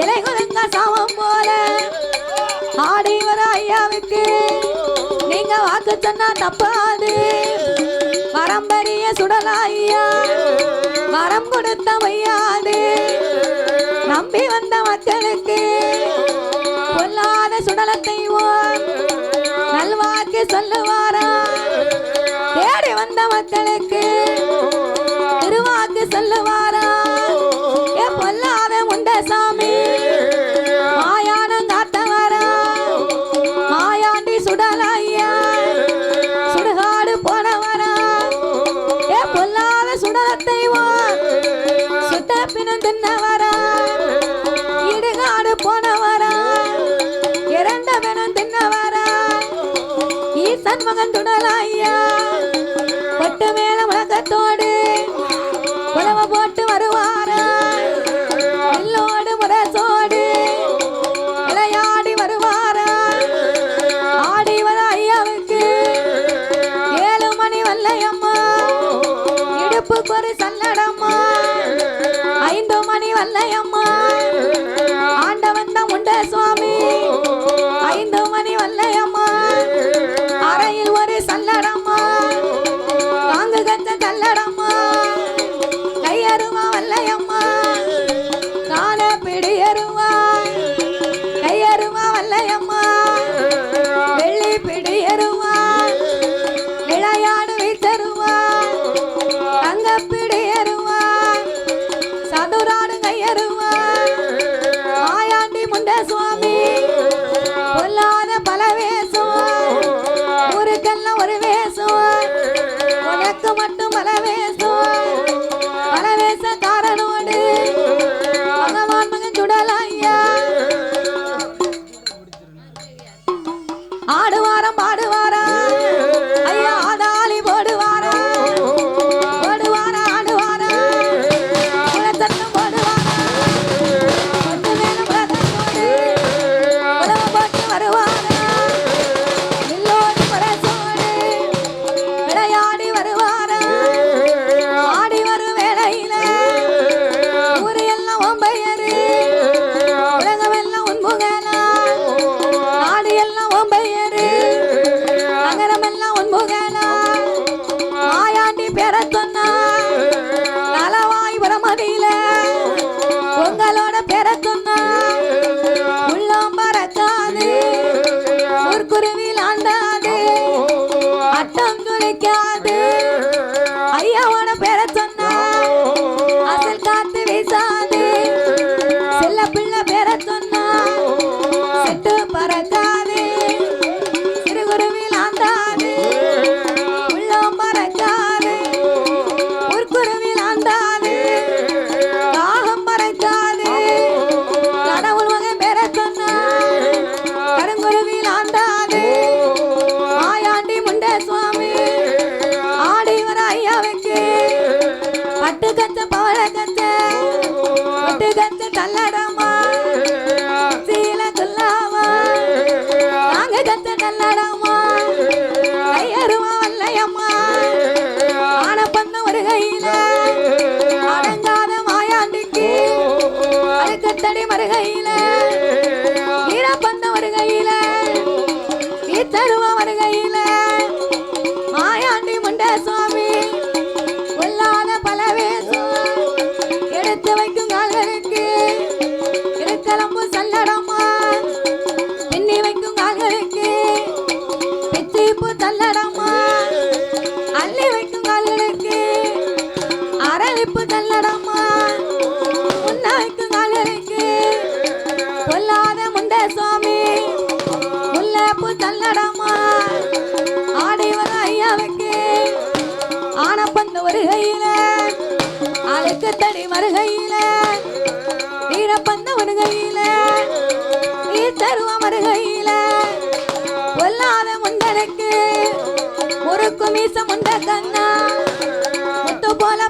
இலை குறைந்த சாமம் போல ஆடி வர ஐயாவுக்கு நீங்க வாக்கு சொன்னா தப்பாது வரம்பரிய சுடலாயா மரம் கொடுத்த வையாது நம்பி வந்த மக்களுக்கு பொல்லாத சுடலத்தை நல்வாக்கு சொல்லுவார். தன் மகன் துணலாயா பட்டு மேல முழக்கத்தோடு உழவ போட்டு வருவாரா? எல்லோடு முரசோடு விளையாடி வருவாரா? ஆடி வர ஐயாவுக்கு ஏழு மணி வல்லையம்மா. இடுப்புக்கு ஒரு சல்லடம்மா. ஐந்து மணி வல்லையம்மா. விளையாடுவி தருவா தங்கப்பிடி எருவா சதுராடுங்க எருவா ஆயாண்டி முண்ட சுவாமி பொல்லாத பல வேசும் ஊருக்கெல்லாம் ஒரு வேசும் உனக்கு மட்டும் பல வேசும் பல வேச காரணோடு பகவான் சுடலாயா ஆடுவாரம் பாடுவாரா வருகையில வீரப்பந்த வருகையில ஈத்தருவ வருகையில பொல்லாத முண்டனுக்கு முறுக்கு மீச முண்ட கண்ணா முத்து போல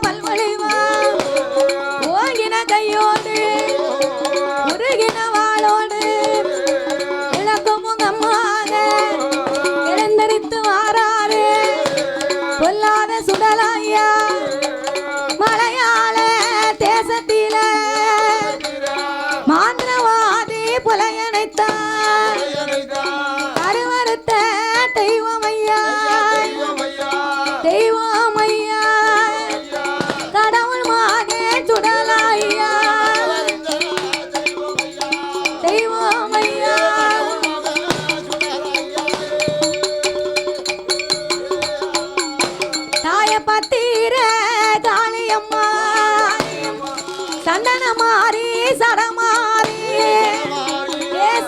சடமாறி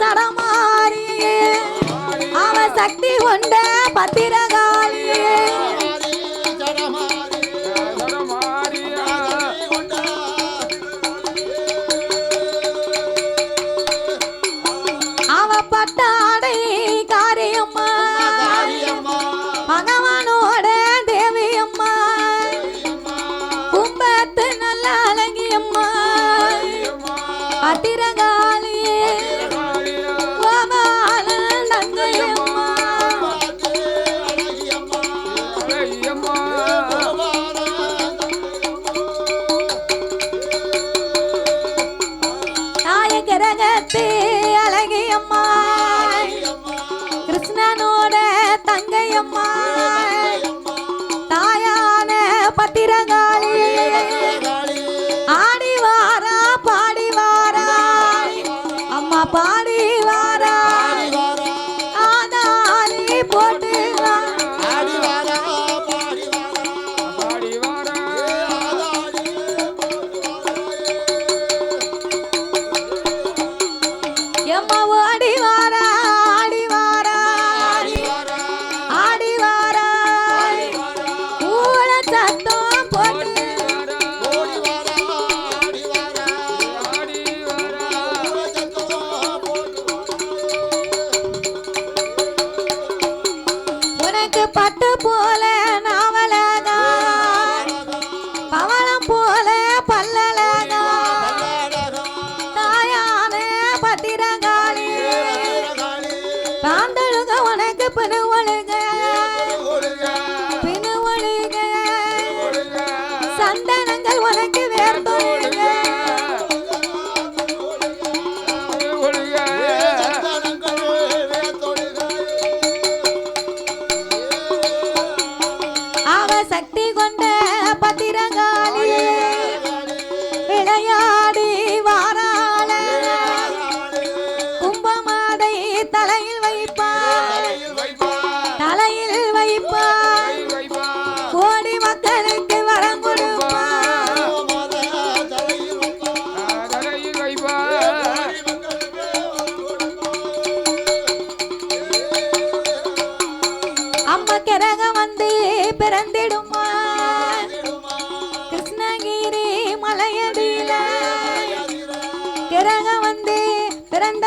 சடமாறி அவ சக்தி கொண்ட பத்திரங்க எம்மாவோ அடிவாரா? சக்தி கொண்ட பத்திரகாளியே விளையாடி வாராள. கும்பமாதை தலையில் வைப்பார். தலையில் வைப்பார். கோடி மக்களுக்கு வரம் கொடுப்பார். அம்மா கிரகம் வந்து பிறந்தே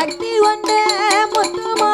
சக்தி கொண்ட முத்துமா